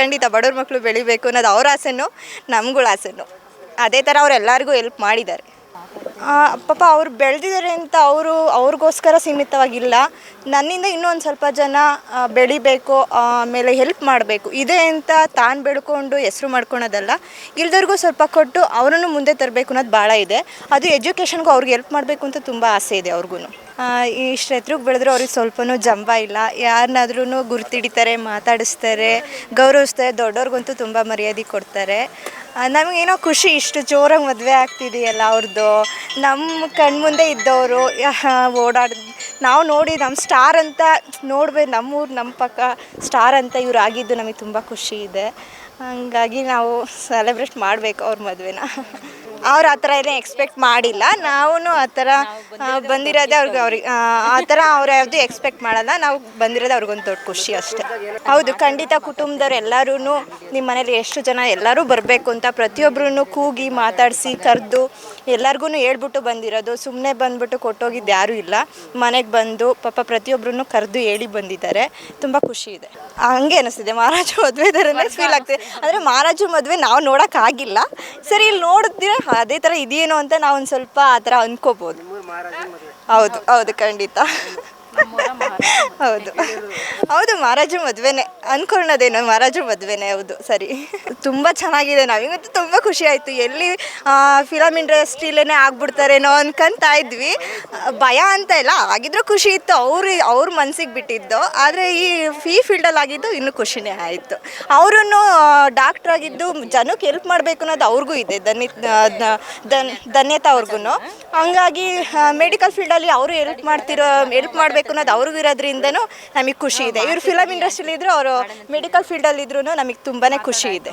ಖಂಡಿತ ಬಡವ್ರ ಮಕ್ಕಳು ಬೆಳಿಬೇಕು ಅನ್ನೋದು ಅವ್ರ ಆಸೆನೂ, ನಮ್ಗಳ ಆಸೆನೂ. ಅದೇ ಥರ ಅವ್ರು ಎಲ್ಲರಿಗೂ ಹೆಲ್ಪ್ ಮಾಡಿದ್ದಾರೆ. ಪಾಪ ಅವ್ರು ಬೆಳೆದಿದ್ದಾರೆ ಅಂತ ಅವರು ಅವ್ರಿಗೋಸ್ಕರ ಸೀಮಿತವಾಗಿಲ್ಲ. ನನ್ನಿಂದ ಇನ್ನೂ ಒಂದು ಸ್ವಲ್ಪ ಜನ ಬೆಳಿಬೇಕು, ಆಮೇಲೆ ಹೆಲ್ಪ್ ಮಾಡಬೇಕು. ಇದೆ ಅಂತ ತಾನು ಬೆಳ್ಕೊಂಡು ಹೆಸ್ರು ಮಾಡ್ಕೊಳೋದಲ್ಲ ಇಲ್ದವ್ರಿಗೂ ಸ್ವಲ್ಪ ಕೊಟ್ಟು ಅವರನ್ನು ಮುಂದೆ ತರಬೇಕು ಅನ್ನೋದು ಭಾಳ ಇದೆ. ಅದು ಎಜುಕೇಷನ್ಗೂ ಅವ್ರಿಗೆ ಹೆಲ್ಪ್ ಮಾಡಬೇಕು ಅಂತ ತುಂಬ ಆಸೆ ಇದೆ ಅವ್ರಿಗೂ ಇಷ್ಟು ಎತ್ತರಕ್ಕೆ ಬೆಳೆದ್ರು ಅವ್ರಿಗೆ ಸ್ವಲ್ಪನೂ ಜಂಬ ಇಲ್ಲ. ಯಾರನ್ನಾದ್ರೂ ಗುರ್ತಿಡಿತಾರೆ, ಮಾತಾಡಿಸ್ತಾರೆ, ಗೌರವಿಸ್ತಾರೆ ದೊಡ್ಡವ್ರಿಗಂತೂ ತುಂಬ ಮರ್ಯಾದೆ ಕೊಡ್ತಾರೆ. ನಮಗೇನೋ ಖುಷಿ, ಇಷ್ಟು ಜೋರಾಗಿ ಮದುವೆ ಆಗ್ತಿದೆಯಲ್ಲ ಅವ್ರದ್ದು ನಮ್ಮ ಕಣ್ಮುಂದೆ ಇದ್ದವರು ಓಡಾಡ್, ನಾವು ನೋಡಿ ನಮ್ಮ ಸ್ಟಾರ್ ಅಂತ ನೋಡ್ಬೇಕು ನಮ್ಮೂರು ನಮ್ಮ ಪಕ್ಕ ಸ್ಟಾರ್ ಅಂತ ಇವ್ರು ಆಗಿದ್ದು ನಮಗೆ ತುಂಬ ಖುಷಿ ಇದೆ. ಹಂಗಾಗಿ ನಾವು ಸೆಲೆಬ್ರೇಟ್ ಮಾಡಬೇಕು ಅವ್ರ ಮದುವೆನ. ಅವ್ರು ಆ ಥರ ಏನೇ ಎಕ್ಸ್ಪೆಕ್ಟ್ ಮಾಡಿಲ್ಲ. ನಾವು ಆ ಥರ ಬಂದಿರೋದೇ ಅವ್ರಿಗೆ ಅವ್ರಿಗೆ ಆ ಥರ ಅವ್ರು ಯಾವುದು ಎಕ್ಸ್ಪೆಕ್ಟ್ ಮಾಡಲ್ಲ. ನಾವು ಬಂದಿರೋದೇ ಅವ್ರಿಗೊಂದು ದೊಡ್ಡ ಖುಷಿ ಅಷ್ಟೇ. ಹೌದು, ಖಂಡಿತ ಕುಟುಂಬದವ್ರು ಎಲ್ಲರೂ ನಿಮ್ಮ ಮನೇಲಿ ಎಷ್ಟು ಜನ ಎಲ್ಲರೂ ಬರಬೇಕು ಅಂತ ಪ್ರತಿಯೊಬ್ಬರೂ ಕೂಗಿ ಮಾತಾಡಿಸಿ, ಕರೆದು ಎಲ್ಲರಿಗೂ ಹೇಳ್ಬಿಟ್ಟು ಬಂದಿರೋದು. ಸುಮ್ಮನೆ ಬಂದ್ಬಿಟ್ಟು ಕೊಟ್ಟೋಗಿದ್ದು ಯಾರೂ ಇಲ್ಲ. ಮನೆಗೆ ಬಂದು ಪಾಪ ಪ್ರತಿಯೊಬ್ಬರೂ ಕರೆದು ಹೇಳಿ ಬಂದಿದ್ದಾರೆ. ತುಂಬ ಖುಷಿ ಇದೆ. ಹಂಗೆ ಅನಿಸ್ತಿದೆ. ಮಹಾರಾಜ ಮದುವೆ ಥರನೇ ಫೀಲ್ ಆಗ್ತಿದೆ. ಅಂದರೆ ಮಹಾರಾಜು ಮದುವೆ ನಾವು ನೋಡೋಕ್ಕಾಗಿಲ್ಲ ಸರಿ, ಇಲ್ಲಿ ನೋಡಿದ್ರೆ ಅದೇ ಥರ ಇದೆಯೇನೋ ಅಂತ ನಾವು ಒಂದು ಸ್ವಲ್ಪ ಆ ಥರ ಅಂದ್ಕೋಬೋದು. ಹೌದು ಹೌದು ಖಂಡಿತ. ಹೌದು. ಹೌದು, ಮಹಾರಾಜು ಮದುವೆನೇ. ಅನ್ಕೊಳ್ಳೋದೇನೋ ಮಹಾರಾಜು ಮದುವೆನೇ, ಹೌದು, ಸರಿ. ತುಂಬ ಚೆನ್ನಾಗಿದೆ ನಾವಿಗಂತೂ ತುಂಬ ಖುಷಿ ಆಯಿತು. ಎಲ್ಲಿ ಫಿಲಮ್ ಇಂಡಸ್ಟ್ರಿಲೇ ಆಗ್ಬಿಡ್ತಾರೇನೋ ಅನ್ಕೊಂತ ಇದ್ವಿ. ಭಯ ಅಂತ ಇಲ್ಲ, ಆಗಿದ್ರೂ ಖುಷಿ ಇತ್ತು. ಅವ್ರು, ಅವ್ರ ಮನ್ಸಿಗೆ ಬಿಟ್ಟಿದ್ದು. ಆದರೆ ಈ ಫೀ ಫೀಲ್ಡಲ್ಲಿ ಆಗಿದ್ದು ಇನ್ನೂ ಖುಷಿನೇ ಆಯಿತು. ಅವರನ್ನು ಡಾಕ್ಟ್ರ್ ಆಗಿದ್ದು ಜನಕ್ಕೆ ಹೆಲ್ಪ್ ಮಾಡಬೇಕು ಅನ್ನೋದು ಅವ್ರಿಗೂ ಇದೆ ಧನ್ಯ ಧನ್ ಧನ್ಯತಾ ಅವ್ರಿಗೂ ಹಂಗಾಗಿ ಮೆಡಿಕಲ್ ಫೀಲ್ಡಲ್ಲಿ ಅವರು ಹೆಲ್ಪ್ ಮಾಡ್ತಿರೋ ಹೆಲ್ಪ್ ಮಾಡಬೇಕು ಅನ್ನೋದು ಅವ್ರಿಗೂ ಇರೋದ್ರಿಂದನೂ ನಮಗೆ ಖುಷಿ ಇದೆ. ಇವರು ಫಿಲಮ್ ಇಂಡಸ್ಟ್ರಿಲಿ ಇದ್ರು ಅವರು ಮೆಡಿಕಲ್ ಫೀಲ್ಡಲ್ಲಿ ಇದ್ರೂ ನಮಗೆ ತುಂಬಾ ಖುಷಿ ಇದೆ.